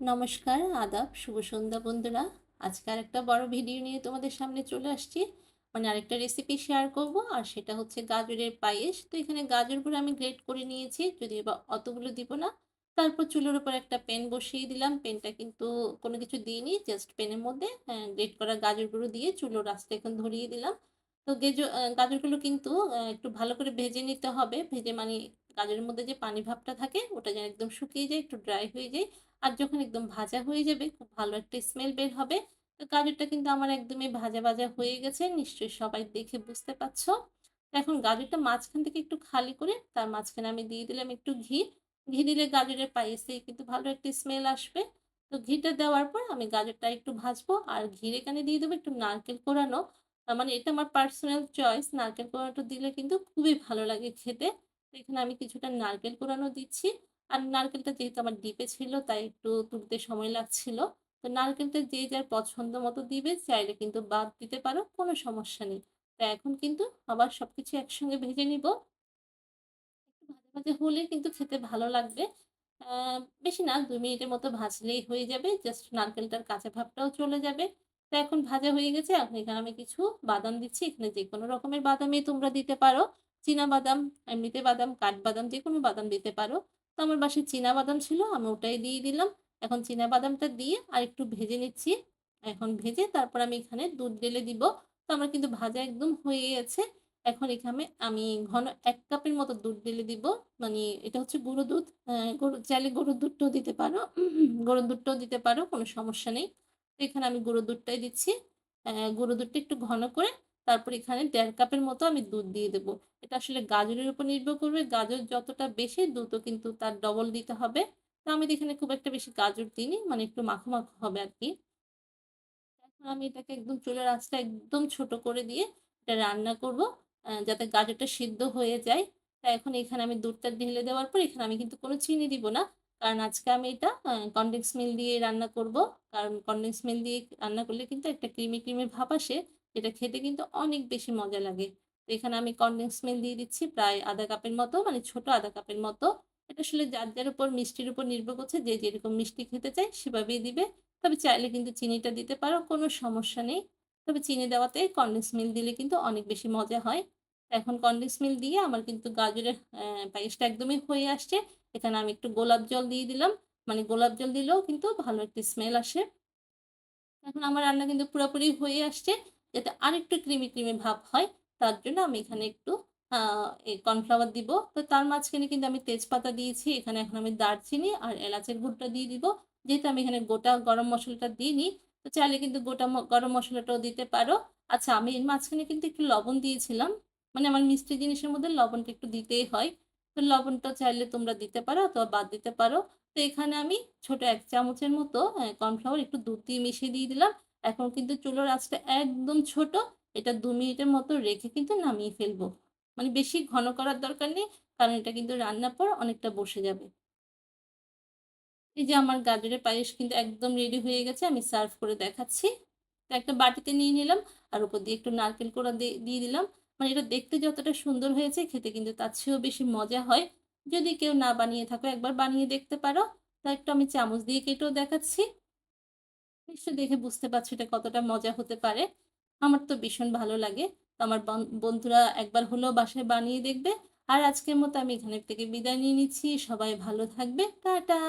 নমস্কার, আদাব, শুভ সন্ধ্যা বন্ধুরা। আজকে আরেকটা বড় ভিডিও নিয়ে তোমাদের সামনে চলে আসছি। মানে আরেকটা রেসিপি শেয়ার করব, আর সেটা হচ্ছে গাজরের পায়েস। তো এখানে গাজরগুলো আমি গ্রেট করে নিয়েছি যদি বা অতগুলো দিব না। তারপর চুলোর উপর একটা পেন বসিয়ে দিলাম। পেনটা কিন্তু কোনো কিছু দিইনি জাস্ট পেনের মধ্যে গ্রেট করা গাজরগুলো দিয়ে চুলো রাস্তা এখন ধরিয়ে দিলাম। তো গেজ গাজরগুলো কিন্তু একটু ভালো করে ভেজে নিতে হবে। ভেজে মানে গাজরের মধ্যে যে পানি ভাবটা থাকে, ওটা যেন একদম শুকিয়ে যায়, একটু ড্রাই হয়ে যায়। আর যখন একদম ভাজা হয়ে যাবে, খুব ভালো একটা স্মেল বের হবে। তো গাজরটা কিন্তু আমার একদমই ভাজা ভাজা হয়ে গেছে, নিশ্চয়ই সবাই দেখে বুঝতে পারছ। এখন গাজরটা মাঝখান থেকে একটু খালি করে, তার মাঝখানে আমি দিয়ে দিলাম একটু ঘি। ঘি দিলে গাজরের পায়েসে কিন্তু ভালো একটা স্মেল আসবে। তো ঘিটা দেওয়ার পর আমি গাজরটা একটু ভাজবো, আর ঘির এখানে দিয়ে দেবো একটু নারকেল কোরানো। মানে এটা আমার পার্সোনাল চয়েস নারকেল কোরানোটা দিলে কিন্তু খুবই ভালো লাগে খেতে। এখানে আমি কিছুটা নারকেল কোরানো দিচ্ছি। আর নারকেলটা যেহেতু আমার ডিপে ছিল, তাই একটু তুলতে সময় লাগছিল। তো নারকেলটা যে যার পছন্দ মতো দিবে, চাইলে কিন্তু বাদ দিতে পারো, কোনো সমস্যা নেই। তো এখন কিন্তু আবার সব কিছু একসঙ্গে ভেজে নিব। ভাজা ভাজা হলে কিন্তু খেতে ভালো লাগবে। বেশি না, দুই মিনিটের মতো ভাজলেই হয়ে যাবে, জাস্ট নারকেলটার কাঁচা ভাবটাও চলে যাবে। তো এখন ভাজা হয়ে গেছে, এখন এখানে আমি কিছু বাদাম দিচ্ছি, এখানে যে কোনো রকমের বাদামই তোমরা দিতে পারো। চীনা বাদাম, এমনিতে বাদাম কাঠবাদাম যে কোনো বাদাম দিতে পারো। তো আমার বাসায় চীনা বাদাম ছিল আমি ওটাই দিয়ে দিলাম। এখন চীনা বাদামটা দিয়ে আর একটু ভেজে নিচ্ছি। এখন ভেজে তারপর আমি এখানে দুধ ঢেলে দিব। তো আমার কিন্তু ভাজা একদম হয়ে গেছে। এখন এখানে আমি ঘন এক কাপের মতো দুধ ঢেলে দিব। মানে এটা হচ্ছে গুঁড়ো দুধ। আহ, গরু চাইলে গরুর দুধটাও দিতে পারো। গরুর দুধটাও দিতে পারো কোনো সমস্যা নেই। তো এখানে আমি গুঁড়ো দুধটাই দিচ্ছি। আহ, গুঁড়ো দুধটা একটু ঘন করে তারপর এখানে দেড় কাপের মতো আমি দুধ দিয়ে দেবো। এটা আসলে গাজরের উপর নির্ভর করবে। গাজর যতটা বেশি, দুধও কিন্তু তার ডবল দিতে হবে। তো আমি এখানে খুব একটা বেশি গাজর দিইনি মানে একটু মাখো মাখো হবে আর কি। এখন আমি এটাকে একদম চুলার আঁচটা একদম ছোট করে দিয়ে এটা রান্না করব যাতে গাজরটা সিদ্ধ হয়ে যায়। তা এখন এখানে আমি দুধটা ঢেলে দেওয়ার পর এখানে আমি কিন্তু কোনো চিনি দিব না। কারণ আজকে আমি এটা কনডেন্স মিল্ক দিয়ে রান্না করব। কারণ কনডেন্স মিল্ক দিয়ে রান্না করলে কিন্তু একটা ক্রিমি ক্রিমি ভাব আসে। যেটা খেতে কিন্তু অনেক বেশি মজা লাগে। তো এখানে আমি কনডেন্স মিল্ক দিয়ে দিচ্ছি, প্রায় আধা কাপের মতো মানে ছোট আধা কাপের মতো। এটা আসলে যার যার উপর মিষ্টির উপর নির্ভর করছে, যে যেরকম মিষ্টি খেতে চায় সেভাবেই দিবে। তবে চাইলে কিন্তু চিনিটা দিতে পারো, কোনো সমস্যা নেই। তবে চিনি দেওয়াতে কনডেন্স মিল্ক দিলে কিন্তু অনেক বেশি মজা হয়। এখন কনডেন্স মিল্ক দিয়ে আমার কিন্তু গাজরের পায়েসটা একদমই হয়ে আসছে। এখানে আমি একটু গোলাপ জল দিয়ে দিলাম। মানে গোলাপ জল দিলেও কিন্তু ভালো একটা স্মেল আসে। এখন আমার রান্না কিন্তু পুরোপুরি হয়ে আসছে। যাতে আরেকটু ক্রিমি ক্রিমি ভাব হয়, তার জন্য আমি এখানে একটু কর্নফ্লাওয়ার দিব। তো তার মাঝখানে কিন্তু আমি তেজপাতা দিয়েছি, এখানে এখন আমি দারচিনি আর এলাচের গুঁড়টা দিয়ে দিব। যেহেতু আমি এখানে গোটা গরম মশলাটা দিইনি, তো চাইলে কিন্তু গোটা গরম মশলাটাও দিতে পারো। আচ্ছা আমি এর মাঝখানে কিন্তু একটু লবণ দিয়েছিলাম। মানে আমার মিষ্টি জিনিসের মধ্যে লবণটা একটু দিতেই হয়। তো লবণটা চাইলে তোমরা দিতে পারো অথবা বাদ দিতে পারো। তো এখানে আমি ছোট এক চামচের মতো কর্নফ্লাওয়ার একটু দুধ দিয়ে মিশিয়ে দিয়ে দিলাম। এখন কিন্তু চুলোর আঁচটা একদম ছোট, এটা দু মিনিটের মতো রেখে কিন্তু নামিয়ে ফেলব। মানে বেশি ঘন করার দরকার নেই, কারণ এটা কিন্তু রান্নার পর অনেকটা বসে যাবে। এই যে আমার গাজরের পায়েস কিন্তু একদম রেডি হয়ে গেছে, আমি সার্ভ করে দেখাচ্ছি। তো একটা বাটিতে নিয়ে নিলাম, আর উপর দিয়ে একটু নারকেল কোড়া দিয়ে দিয়ে দিলাম। মানে এটা দেখতে যতটা সুন্দর হয়েছে, খেতে কিন্তু তার চেয়েও বেশি মজা হয়। যদি কেউ না বানিয়ে থাকো, একবার বানিয়ে দেখতে পারো। তা একটু আমি চামচ দিয়ে কেটেও দেখাচ্ছি। নিশ্চয়ই দেখে বুঝতে পারছ এটা কতটা মজা হতে পারে। আমার তো ভীষণ ভালো লাগে। তো আমার বন- বন্ধুরা একবার হলেও বাসায় বানিয়ে দেখবে। আর আজকের মতো আমি এখানের থেকে বিদায় নিয়ে নিচ্ছি। সবাই ভালো থাকবে। টাটা!